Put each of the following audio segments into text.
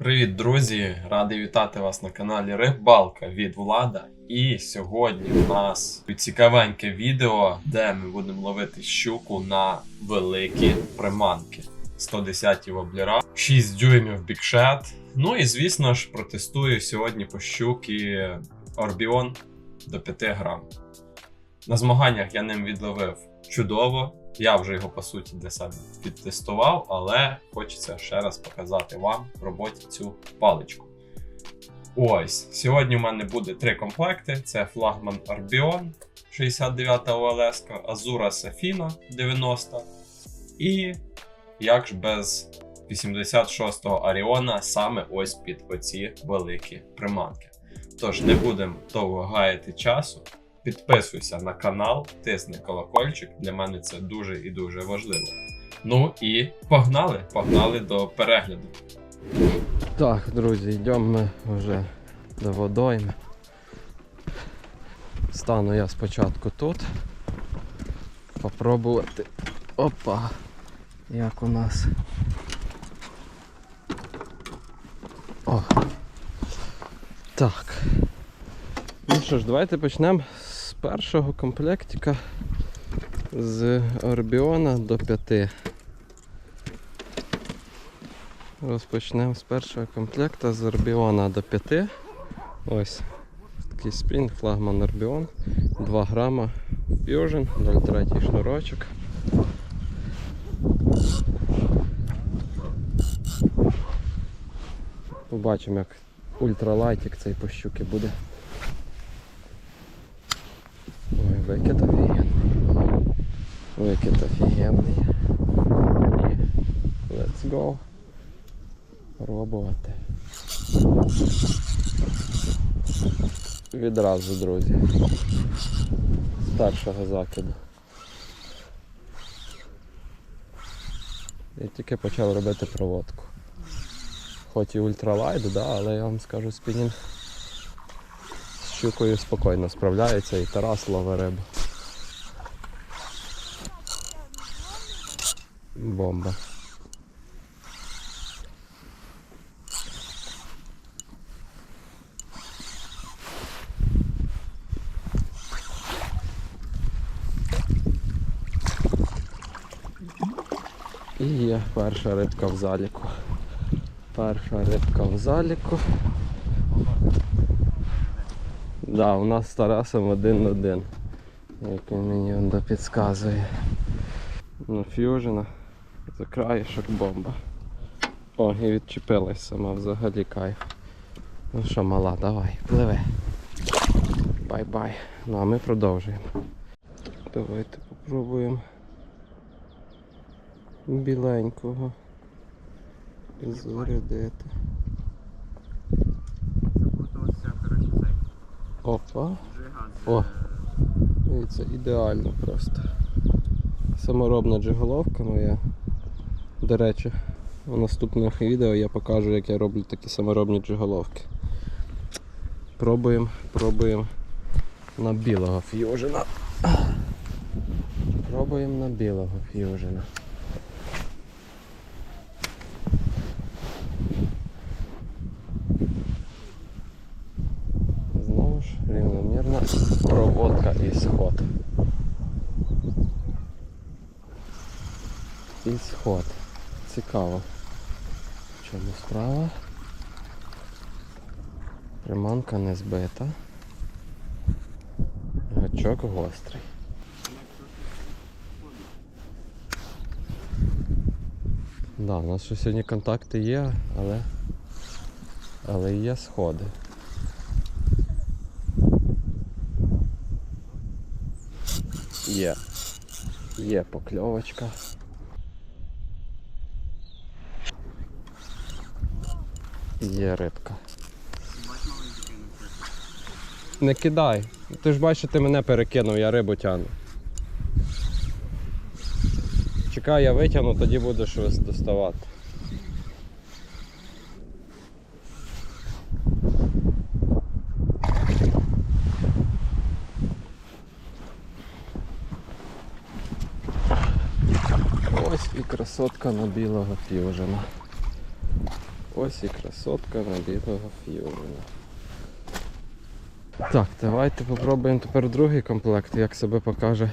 Привіт, друзі! Радий вітати вас на каналі Рибалка від Влада. І сьогодні у нас цікавеньке відео, де ми будемо ловити щуку на великі приманки. 110 воблера, 6 дюймів бікшет. Ну і звісно ж, протестую сьогодні по щуки Орбіон до 5 грам. На змаганнях я ним відловив чудово. Я вже його по суті для себе підтестував, але хочеться ще раз показати вам в роботі цю паличку. Ось, сьогодні в мене буде три комплекти: це флагман Arbion 69 ОЛС, Azura Safina 90 і як ж без 86-го Аріона саме ось під оці великі приманки. Тож не будемо довго гаяти часу. Підписуйся на канал, тисни колокольчик. Для мене це дуже і дуже важливо. Ну і погнали! Погнали до перегляду. Так, друзі, йдемо ми вже до водойми. Стану я спочатку тут. Попробувати. Опа! Як у нас. О! Так. Ну що ж, давайте почнемо першого комплектика з Орбіона до 5. Розпочнемо з першого комплекта з Орбіона до 5. Ось такий спін, флагман Орбіон. 2 грама Fusion, 0,3 шнурочок. Побачимо, як ультралайтик цей по щуки буде. Ой, викид офігенний. Викид офігенний. І let's go пробувати. Відразу, друзі. З першого закиду. Я тільки почав робити проводку. Хоч і ультралайт, да, але я вам скажу, спінінг щукою спокійно справляється і Тарас ловить рибу. Бомба. І є перша рибка в заліку. Перша рибка в заліку. Да, у нас з Тарасом один на один. Як він мені он до підказує. Ну, фьюжена. За краєшок бомба. О, і відчепилась сама взагалі кайф. Ну що, мала, давай, пливи. Бай-бай. Ну а ми продовжуємо. Давайте попробуємо біленького зарядити. Опа. О! Дивіться, ідеально просто. Саморобна джиголовка моя. До речі, у наступних відео я покажу, як я роблю такі саморобні джиголовки. Пробуємо, пробуємо на білого ф'южена. Пробуємо на білого ф'южена. Знову ж рівномірна проводка і сход. Цікаво. В чому справа? Приманка не збита. Гачок гострий. Да, у нас ще сьогодні контакти є, але, але є сходи. Є. Є покльовочка. Є рибка. Не кидай. Ти ж бачиш, ти мене перекинув, я рибу тягну. Чекай, я витягну, тоді будеш доставати. Ось і красотка на білого фьюжена. ось і красотка на білого ф'южена. Так, давайте попробуємо тепер другий комплект, як себе покаже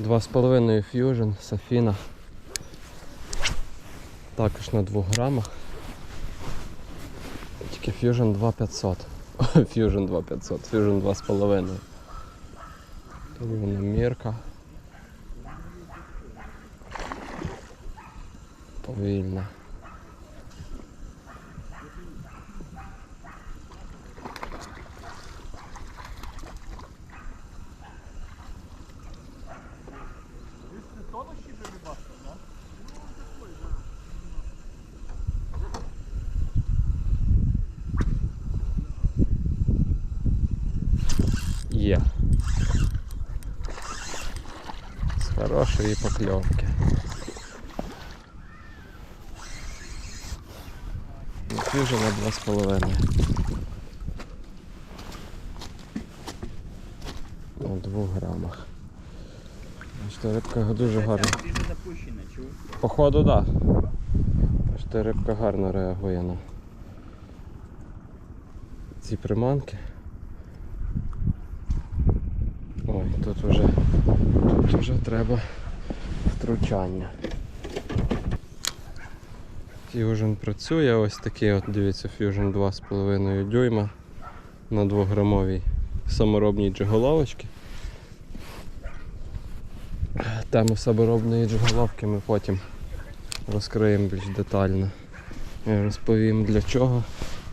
2,5 Fusion Safina. Також на 2 грамах. Тільки Fusion 2500. Fusion 2500, Fusion 2,5. Тут вона мірка. Повільно. Є. З хорошої покльовки. Вже на два з половиною. На двох грамах. Бачите, рибка дуже гарна. Походу, так. Бачите, рибка гарно реагує на ці приманки. Ой, тут вже, тут вже треба втручання. Fusion працює, ось такий от, дивіться, Fusion 2,5 дюйма на 2-грамовій саморобній джиголовочці. Тему саморобної джиголовки ми потім розкриємо більш детально. Я розповім для чого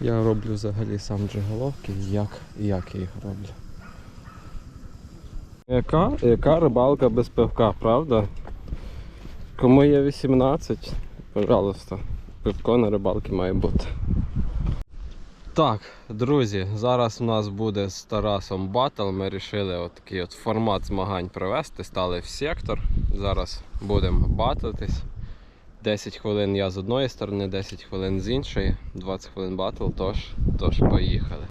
я роблю взагалі сам джиголовки і як, як я їх роблю. Яка, яка рибалка без пивка, правда? Кому є 18, пожалуйста, пивко на рибалки має бути. Так, друзі, зараз у нас буде з Тарасом батл. Ми вирішили такий от формат змагань провести, стали в сектор. Зараз будемо батлитись. 10 хвилин я з одної сторони, 10 хвилин з іншої, 20 хвилин батл, тож, тож поїхали.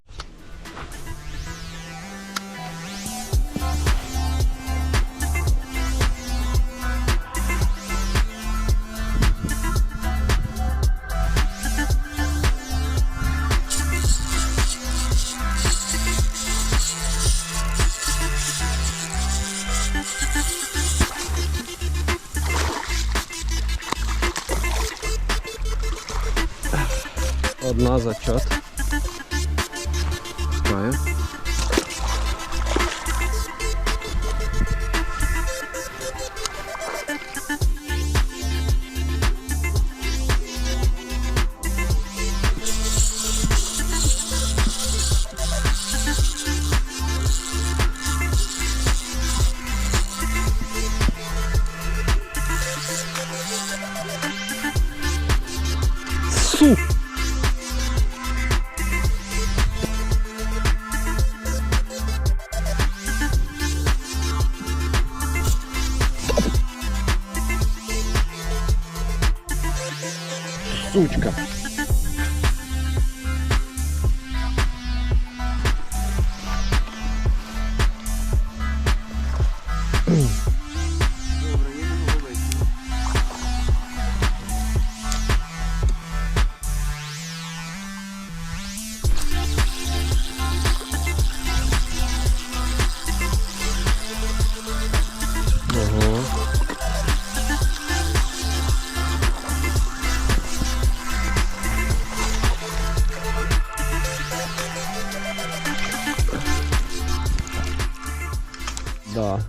одна зачет. Знаю. Сука! Сучка.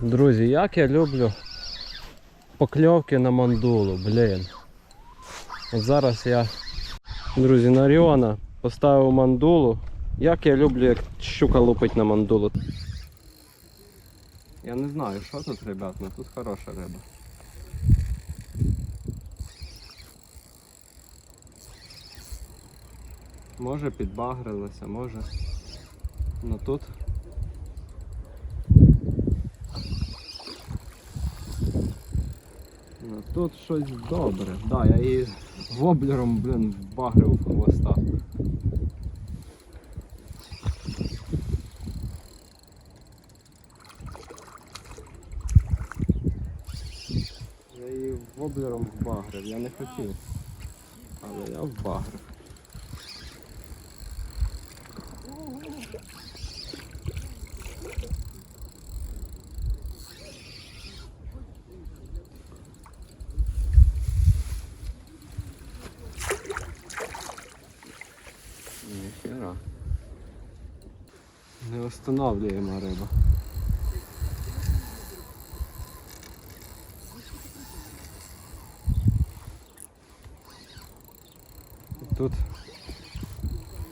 Друзі, як я люблю покльовки на мандулу, блін. От зараз я, друзі, на Ріона поставив мандулу. Як я люблю, як щука лупить на мандулу. Я не знаю, що тут, ребят, але тут хороша риба. Може підбагрилося, може. Ну тут. Ну тут щось добре. Да, я її воблером, блін, вбагрив у хвоста. Я її воблером вбагрив, я не хотів. Але я в Не останавливаема риба. Тут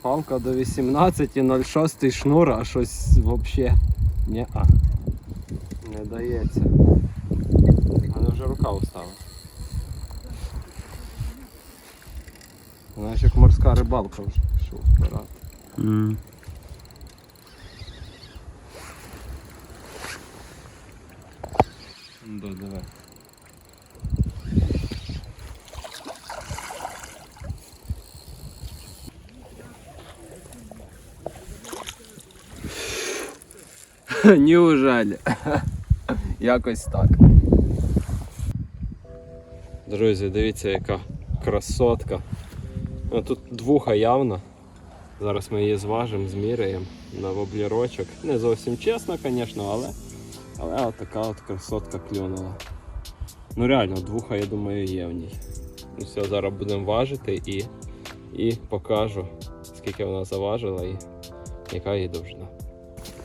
палка до 18,06 шнур, а щось взагалі не а. Не дається. Але вже рука устала. Знаєш, як морська рибалка вже пішов вперед. Да, давай. Неужели? Якось так. Друзі, дивіться, яка красотка. Ну, Тут двуха явно. Зараз ми її зважимо, зміряємо на воблірочок. Не зовсім чесно, звісно, але, але от така от красотка клюнула. Ну реально, двуха, я думаю, є в ній. Ну все, зараз будемо важити і, і покажу, скільки вона заважила і яка її довжина.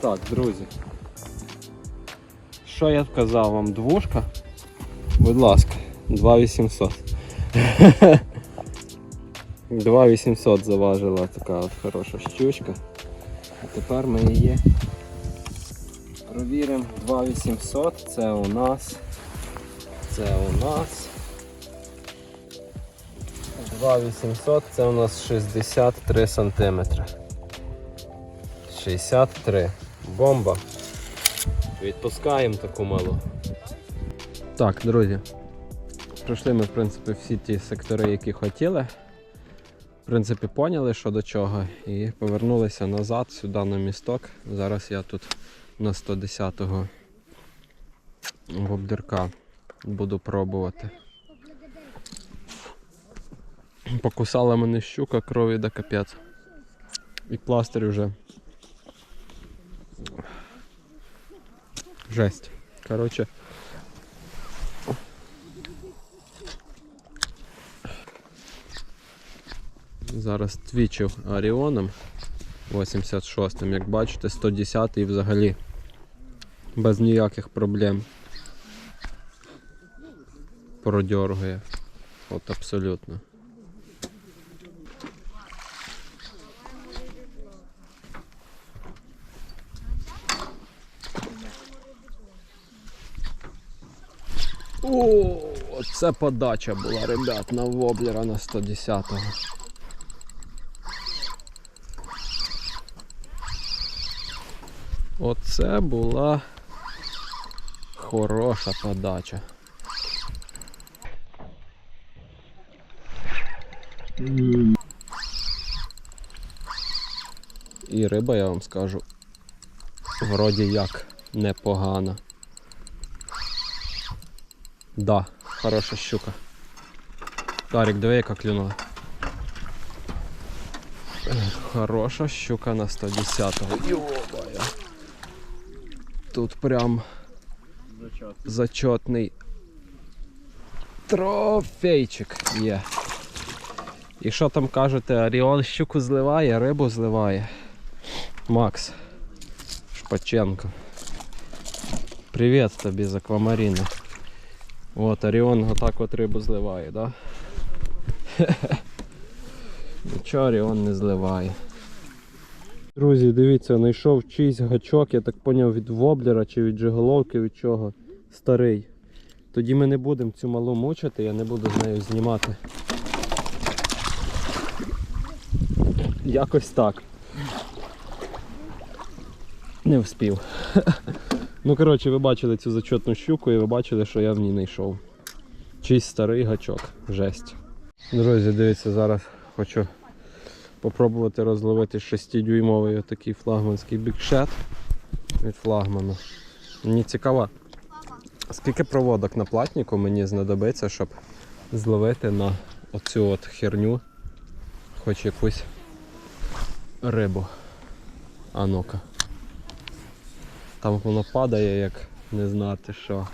Так, друзі. Що я казав вам? Двушка? Будь ласка, 2800. 2800 заважила така от хороша щучка. А тепер ми її провіримо. 2800 це у нас. Це у нас. 2800 це у нас 63 сантиметри. 63. Бомба. Відпускаємо таку малу. Так, друзі. Пройшли ми, в принципі, всі ті сектори, які хотіли. В принципі, поняли, що до чого, і повернулися назад сюди на місток. Зараз я тут на 110-го воблірка буду пробувати. Покусала мене щука, крові да капець. І пластир вже. Жесть. Короче. Зараз твічив Оріоном 86-м, як бачите, 110-й взагалі без ніяких проблем продьоргує. От абсолютно. О, це подача була, ребят, на воблера на 110-го. Оце була хороша подача. І риба, я вам скажу, вроді як непогана. Да, хороша щука. Тарик, диви, яка клюнула. Хороша щука на 110-го. Йобая. Тут прям. Зачетний трофейчик є. І що там кажете, Оріон щуку зливає, рибу зливає. Макс Шпаченко. Привіт тобі з аквамаріни. От, Оріон отак от рибу зливає, да? Нічого Оріон не зливає. Друзі, дивіться, знайшов чийсь гачок, я так поняв, від воблера чи від джиголовки, від чого. Старий. Тоді ми не будемо цю малу мучити, я не буду з нею знімати. Якось так. Не вспів. Ну, коротше, ви бачили цю зачетну щуку і ви бачили, що я в ній знайшов. Чийсь старий гачок. Жесть. Друзі, дивіться, зараз хочу попробувати розловити 6-дюймовий отакий флагманський бікшет від флагмана. Мені цікаво, скільки проводок на платнику мені знадобиться, щоб зловити на оцю от херню, хоч якусь рибу. А ну-ка. Там воно падає, як не знати що.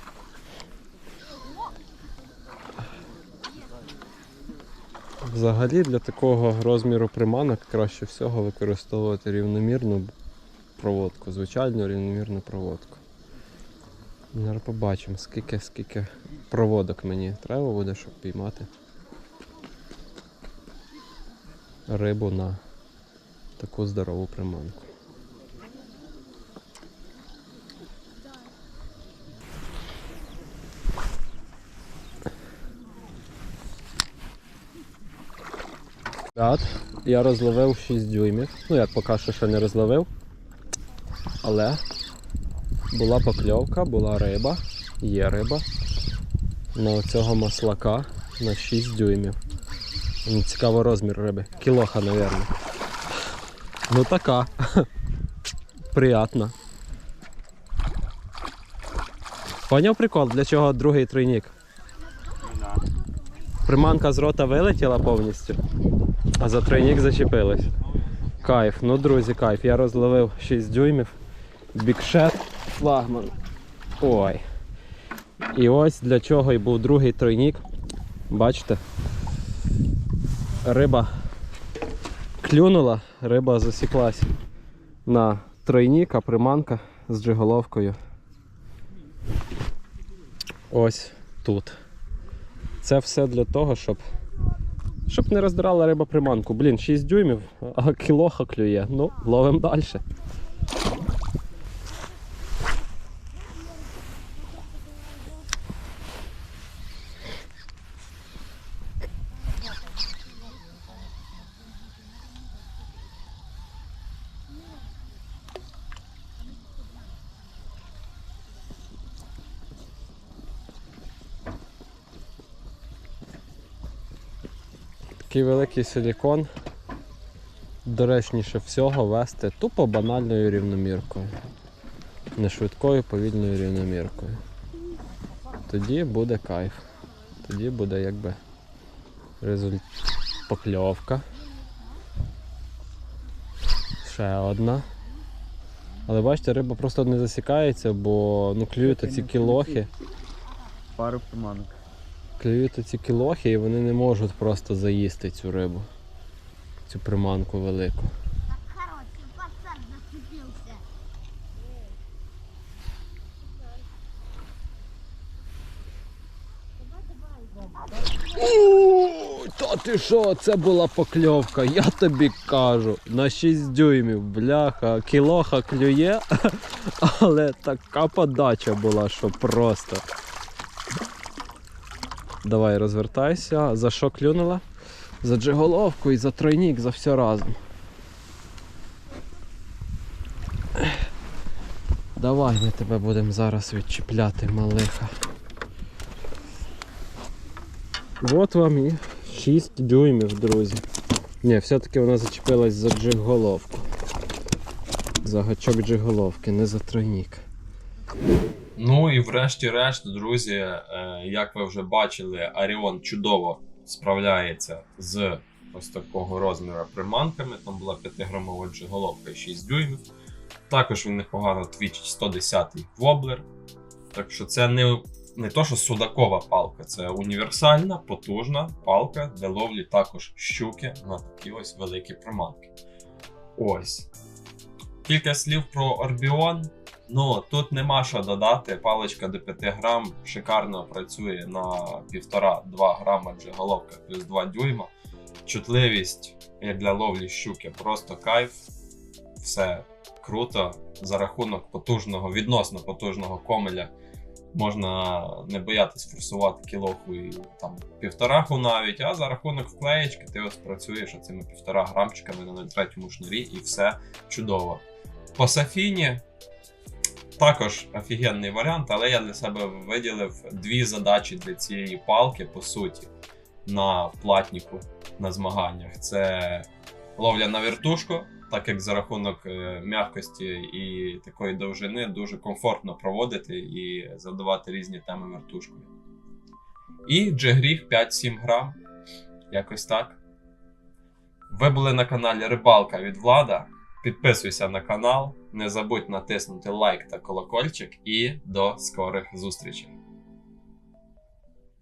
Взагалі для такого розміру приманок краще всього використовувати рівномірну проводку, звичайну рівномірну проводку. Зараз побачимо, скільки, скільки проводок мені треба буде, щоб піймати рибу на таку здорову приманку. Я розловив 6 дюймів. Ну як поки що ще не розловив. Але була покльовка, була риба, є риба. На цього маслака на 6 дюймів. Мені Цікаво розмір риби. Кілоха, мабуть. Ну така. Приятно. Поняв прикол, для чого другий тройник? Приманка з рота вилетіла повністю, а за тройник зачепилась. Кайф, ну друзі, кайф. Я розловив 6 дюймів. Бікшет, флагман. Ой. І ось для чого і був другий тройник. Бачите? Риба клюнула, риба засіклась на тройник, а приманка з джиголовкою. Ось тут. Це все для того, щоб. Щоб не роздирала риба приманку. Блін, 6 дюймів, а кілоха клює. Ну, ловимо далі. Такий великий силікон. Доречніше всього вести тупо банальною рівноміркою. Не швидкою, повільною рівноміркою. Тоді буде кайф. Тоді буде якби результ... покльовка. Ще одна. Але бачите, риба просто не засікається, бо ну, клюють ці кілохи. Пару приманок. Клюють ці кілохи і вони не можуть просто заїсти цю рибу. Цю приманку велику. Короче, пацан зацепился. Ууу, Та ти що, це була покльовка, я тобі кажу. На 6 дюймів, бляха, кілоха клює, але така подача була, що просто. Давай розвертайся. За що клюнула? За джиголовку і за тройник, за все разом. Давай ми тебе будемо зараз відчіпляти, малиха. От вам і 6 дюймів, друзі. Ні, все-таки вона зачепилась за джиг-головку. За гачок джиг-головки, не за тройник. Ну і врешті-решт, друзі, е, як ви вже бачили, Аріон чудово справляється з ось такого розміру приманками. Там була 5-грамова джиголовка і 6 дюймів. Також він непогано твічить 110-й воблер. Так що це не, не то, що судакова палка, це універсальна, потужна палка для ловлі також щуки на такі ось великі приманки. Ось. Кілька слів про Орбіон. Ну, тут нема що додати. Паличка до 5 грам шикарно працює на 1,5-2 грама джиголовка плюс 2 дюйма. Чутливість, як для ловлі щуки, просто кайф. Все круто. За рахунок потужного, відносно потужного комеля можна не боятись форсувати кілоху і там півтораху навіть, а за рахунок вклеєчки ти ось працюєш оцими півтора грамчиками на 0,3 шнурі і все чудово. По Сафіні також офігенний варіант, але я для себе виділив дві задачі для цієї палки, по суті, на платніку на змаганнях. Це ловля на вертушку, так як за рахунок е, м'якості і такої довжини дуже комфортно проводити і задавати різні теми вертушкою. І джегріг 5-7 грам. Якось так. Ви були на каналі Рибалка від Влада. Підписуйся на канал, не забудь натиснути лайк та колокольчик і до скорих зустрічей.